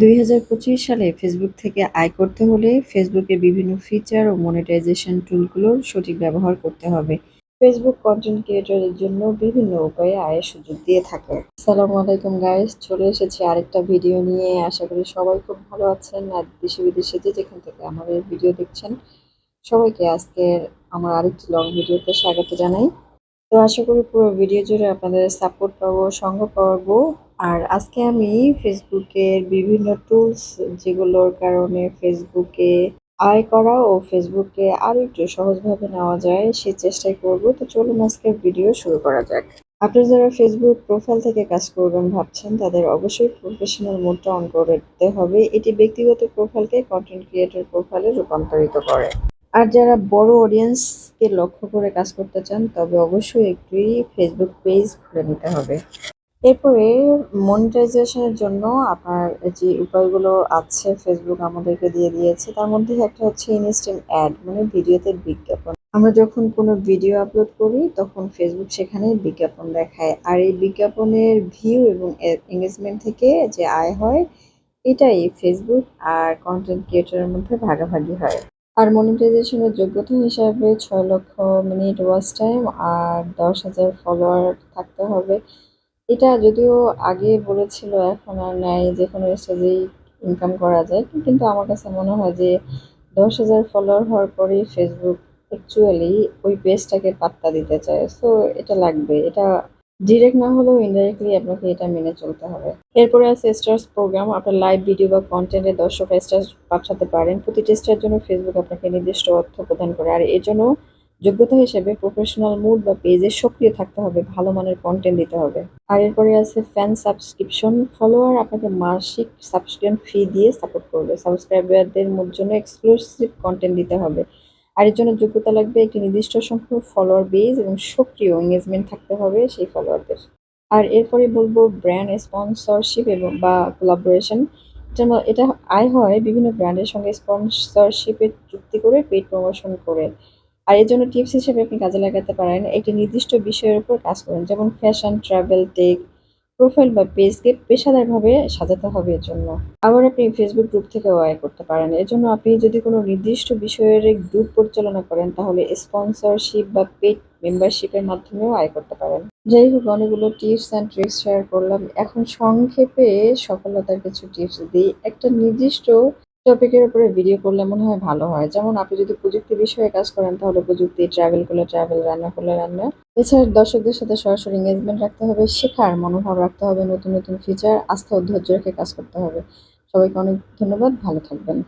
দুই হাজার পঁচিশ সালে ফেসবুক থেকে আয় করতে হলে ফেসবুকে বিভিন্ন ফিচার ও মনিটাইজেশন টুলগুলোর সঠিক ব্যবহার করতে হবে। ফেসবুক কন্টেন্ট ক্রিয়েটরের জন্য বিভিন্ন উপায়ে আয়ের সুযোগ দিয়ে থাকে। আসসালামু আলাইকুম গাইস চলে এসেছি আরেকটা ভিডিও নিয়ে। আশা করি সবাই খুব ভালো আছেন আর দেশে বিদেশে যে যেখান থেকে আমাদের ভিডিও দেখছেন, সবাইকে আজকের আমার আরেকটি লং ভিডিওতে স্বাগত জানাই। তো আশা করি পুরো ভিডিও জুড়ে আপনাদের সাপোর্ট পাবো, সঙ্গ পাবো। আর আজকে আমি ফেসবুকের বিভিন্ন টুলস যেগুলোর কারণে ফেসবুকে আয় করা ও ফেসবুকে আরও একটু সহজভাবে নেওয়া যায়, সে চেষ্টাই করব। তো চলুন আজকের ভিডিও শুরু করা যাক। আপনারা যারা ফেসবুক প্রোফাইল থেকে কাজ করবেন ভাবছেন, তাদের অবশ্যই প্রফেশনাল মোডটা অন করতে হবে। এটি ব্যক্তিগত প্রোফাইলকে কন্টেন্ট ক্রিয়েটর প্রোফাইলে রূপান্তরিত করে। আর যারা বড় অডিয়েন্সকে লক্ষ্য করে কাজ করতে চান, তবে অবশ্যই একটি ফেসবুক পেজ খুলে নিতে হবে। এরপরে মনিটাইজেশনের জন্য আপনার যে উপায়গুলো আছে ফেসবুক আমাদেরকে দিয়ে দিয়েছে, তার মধ্যে একটা হচ্ছে ইনস্ট্যান্ট অ্যাড মানে ভিডিওতে বিজ্ঞাপন। আমরা যখন কোনো ভিডিও আপলোড করি, তখন ফেসবুক সেখানে বিজ্ঞাপন দেখায়। আর এই বিজ্ঞাপনের ভিউ এবং এঙ্গেজমেন্ট থেকে যে আয় হয়, এটাই ফেসবুক আর কন্টেন্ট ক্রিয়েটরের মধ্যে ভাগাভাগি হয়। আর মনিটাইজেশনের যোগ্যতা হিসাবে ছয় লক্ষ মিনিট ওয়াচ টাইম আর দশ হাজার ফলোয়ার থাকতে হবে। এটা যদিও আগে বলেছিল, এখন আর নাই যে কোনো স্টেজেই ইনকাম করা যায়। কিন্তু আমার কাছে মনে হয় যে দশ হাজার ফলোয়ার হওয়ার পরেই ফেসবুক অ্যাকচুয়ালি ওই পেজটাকে পাত্তা দিতে চায়। সো এটা লাগবে। এটা ডিরেক্ট না হলেও ইনডাইরেক্টলি আপনাকে এটা মেনে চলতে হবে। এরপরে আছে স্টার্স প্রোগ্রাম আপনার লাইভ ভিডিও বা কন্টেন্টে দর্শক স্টার পাঠাতে পারেন। প্রতিটি স্টার জন্য ফেসবুক আপনাকে নির্দিষ্ট অর্থ প্রদান করে। আর এর জন্য যোগ্যতা হিসেবে প্রফেশনাল মুড বা পেজে সক্রিয় থাকতে হবে, ভালো মানের কন্টেন্ট দিতে হবে। আর এরপরে আছে ফ্যান সাবস্ক্রিপশন ফলোয়ার আপনাকে মাসিক সাবস্ক্রিপশন ফি দিয়ে সাপোর্ট করবে। সাবস্ক্রাইবারদের জন্য এক্সক্লুসিভ কন্টেন্ট দিতে হবে। আর এর জন্য যোগ্যতা লাগবে একটি নির্দিষ্ট সংখ্যক ফলোয়ার বেজ এবং সক্রিয় এঙ্গেজমেন্ট থাকতে হবে সেই ফলোয়ারদের আর এরপরে বলব ব্র্যান্ড স্পন্সরশিপ এবং বা কোলাবোরেশন এটা এটা আয় হয় বিভিন্ন ব্র্যান্ডের সঙ্গে স্পন্সরশিপের চুক্তি করে পেড প্রমোশন করে। আর এর জন্য টিপস হিসেবে আপনি কাজে লাগাতে পারেন একটি নির্দিষ্ট বিষয়ের উপর কাজ করুন। যেমন ফ্যাশন ট্রাভেল টেক প্রোফাইল বা পেজকে পেশাদারভাবে সাজাতে হবে এর জন্য। আবার আপনি ফেসবুক গ্রুপ থেকেও আয় করতে পারেন। এর জন্য আপনি যদি কোনো নির্দিষ্ট বিষয়ের গ্রুপ পরিচালনা করেন, তাহলে স্পন্সরশিপ বা পেড মেম্বারশিপের মাধ্যমেও আয় করতে পারেন। যাই হোক, অনেকগুলো টিপস অ্যান্ড ট্রিক্স শেয়ার করলাম। এখন সংক্ষেপে সফলতার কিছু টিপস দিই। একটা নির্দিষ্ট টপিকের উপরে ভিডিও করলে মনে হয় ভালো হয়। যেমন আপনি যদি প্রযুক্তি বিষয়ে কাজ করেন, তাহলে প্রযুক্তি ট্রাভেল করলে ট্রাভেল রান্না করলে রান্না। এছাড়া দর্শকদের সাথে সরাসরি এঙ্গেজমেন্ট রাখতে হবে, শেখার মনোভাব রাখতে হবে, নতুন নতুন ফিচার আস্থা ও ধৈর্য রেখে কাজ করতে হবে। সবাইকে অনেক ধন্যবাদ, ভালো থাকবেন।